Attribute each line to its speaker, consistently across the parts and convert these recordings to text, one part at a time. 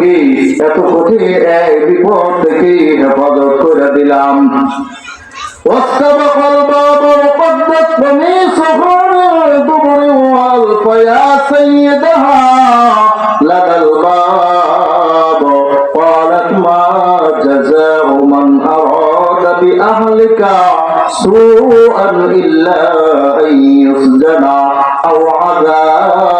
Speaker 1: পয়গম্বরকে এত কঠিন এক বিপদ থেকে হেফাজত করে দিলাম واستبق الباب وقدت قميصه من دبر والف يا سيدها لدى الباب قالت ما جزاء من أراد بأهلك سوءا إلا أن يسجن أو عذاب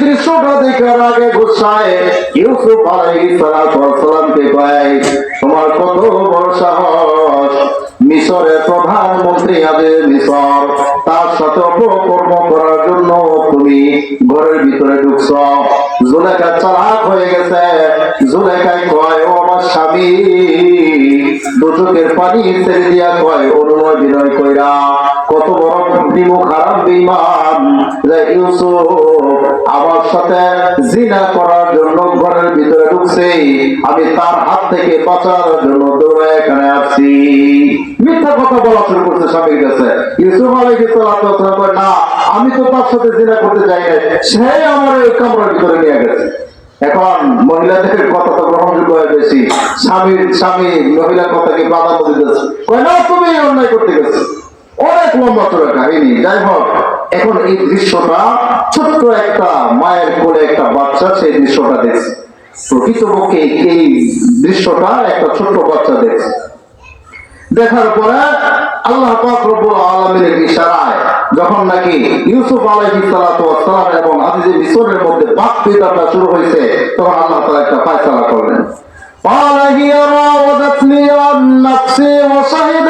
Speaker 1: দৃশ্যটা দেখার আগে গুসায় ইউসুফ আলাইহিস সালামকে কয়, তোমার কত বড় সাহস মিশরের প্রধানমন্ত্রী আজে মিশর, তার সাথে অপকর্ম করার জন্য তুমি ঘরের ভিতরে ঢুকছ। জুলেখা চালাক হয়ে গেছে। জুলেখায় কয়, ও আমার স্বামী, দুচোখের পানি ছেড়ে দিয়া কয়, অনুময় বিনয় কইরা, কত বড় আমার সাথে জিনা করার জন্য ঘরের ভিতরে ঢুকছে। আমি তার হাত থেকে বাঁচার জন্য দৌড়ে এখানে আসছি। মিথ্যা কথা বলা শুরু করছে স্বামীর কাছে। ইউসুফ না, আমি তো তার সাথে জিনা করতে যাই সে আমার এই কামরার ভিতরে নিয়ে গেছে। এখন মহিলাদের কথা তো গ্রহণযোগ্য হয়ে বেশি স্বামীর, স্বামী মহিলার কথাকে প্রাধান্য দিতেছে। না, তুমি অন্যায় করতে গেছো। অনেক লম্বা চড়া কাহিনী যাই হোক এখন এই দৃশ্যটা ছোট্ট একটা মায়ের কোলে একটা বাচ্চা সেই দৃশ্যটা দেখছে প্রকৃতপক্ষে এই দৃশ্যটা একটা ছোট্ট বাচ্চা দেখছে দেখার পরে আল্লাহ পাক রব্বুল আলামিনের ইশারায় যখন নাকি ইউসুফ আলাইহিস সালাতু ওয়াস সালাম এবং আজিজে মিশরের মধ্যে বাকবিতণ্ডা শুরু হয়েছে তখন আল্লাহ তাআলা একটা ফয়সালা করলেন قال هي راودتني عن نفسي وشهد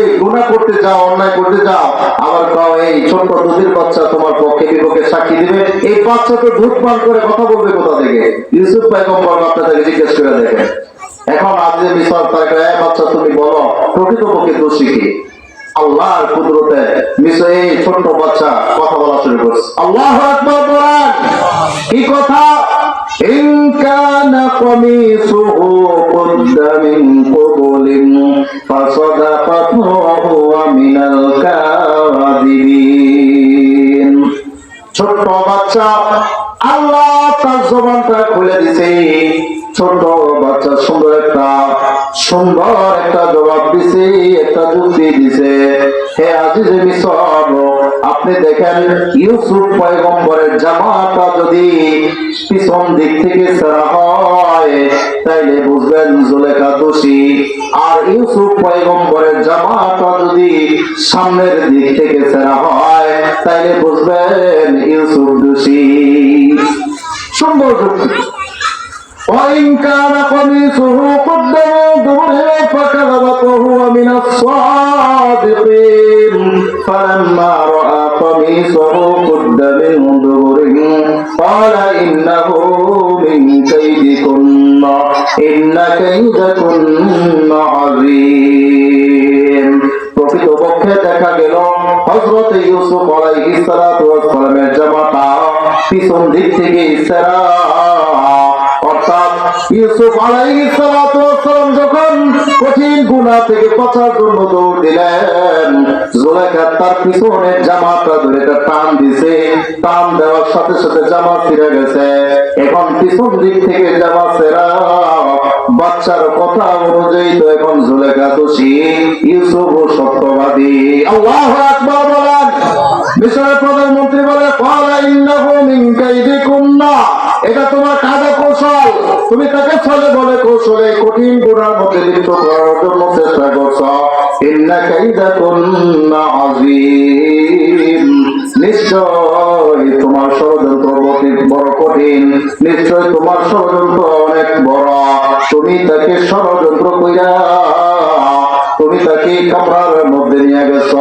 Speaker 1: গুণা করতে চাও অন্যায় করতে চাও আবার তাও এই ছোট্ট দুধের বাচ্চা তোমার পক্ষে বিপক্ষে সাক্ষী দিবে। এই বাচ্চাকে তো পান করে কথা বলবে কোথা থেকে? ইউসুফ পাইগম্বর বাচ্চা তাকে জিজ্ঞেস করে দেখেন এখন আজ যে মিশর তাকে এক বাচ্চা, তুমি বলো, প্রকৃতপক্ষে দোষী কি? আল্লাহর কুদরতে মিশে এই ছোট্ট বাচ্চা কথা বলা শুরু করছে। আল্লাহ আকবার কি কথা? ইন কানা কমিসুহু কুদ্দা বাচ্চা, আল্লাহ তার জবানটা খুলে দিছে। ছোট বাচ্চা সুন্দর একটা সুন্দর একটা জবাব দিছে, একটা যুক্তি দিছে। হে আজিজে মিশর আপনি দেখেন ইউসুফ পয়গম্বরের জামাটা যদি পিছন দিক থেকে সেরা হয়, তাইলে বুঝবেন জুলেখা দোষী। আর ইউসুফ পয়গম্বরের জামাটা যদি সামনের দিক থেকে সেরা হয়, তাইলে বুঝবেন ইউসুফ দোষী সুন্দর যুক্তি وإن كان قميصه قد من دبر فكذبت وهو من الصادقين فلما رأى قميصه قد من دبر قال إنه من كيدكن إن كيدكن পিছন দিক থেকে অর্থাৎ ইউসুফ সালাতু কঠিন গুণা থেকে বাঁচার জন্য দৌড় দিলেন জোলেখা তার পিছনের জামাটা ধরে টান দিছে। টান দেওয়ার সাথে সাথে জামা গেছে। এখন পিছন দিক থেকে জামা বাচ্চার কথা অনুযায়ী তো এখন জুলেখা দোষী ইউসুফ সত্যবাদী। আল্লাহ আকবার বলেন। প্রধানমন্ত্রী বলে তুমি তাকে ছলে বলে কৌশলে কঠিন গুণার মধ্যে লিপ্ত করার জন্য চেষ্টা করছ। নিশ্চয় তোমার ষড়যন্ত্র বড় কঠিন। নিশ্চয় তোমার ষড়যন্ত্র অনেক বড়। তুমি তাকে ষড়যন্ত্র কইরা, তুমি তাকে কামরার মধ্যে নিয়ে গেছ।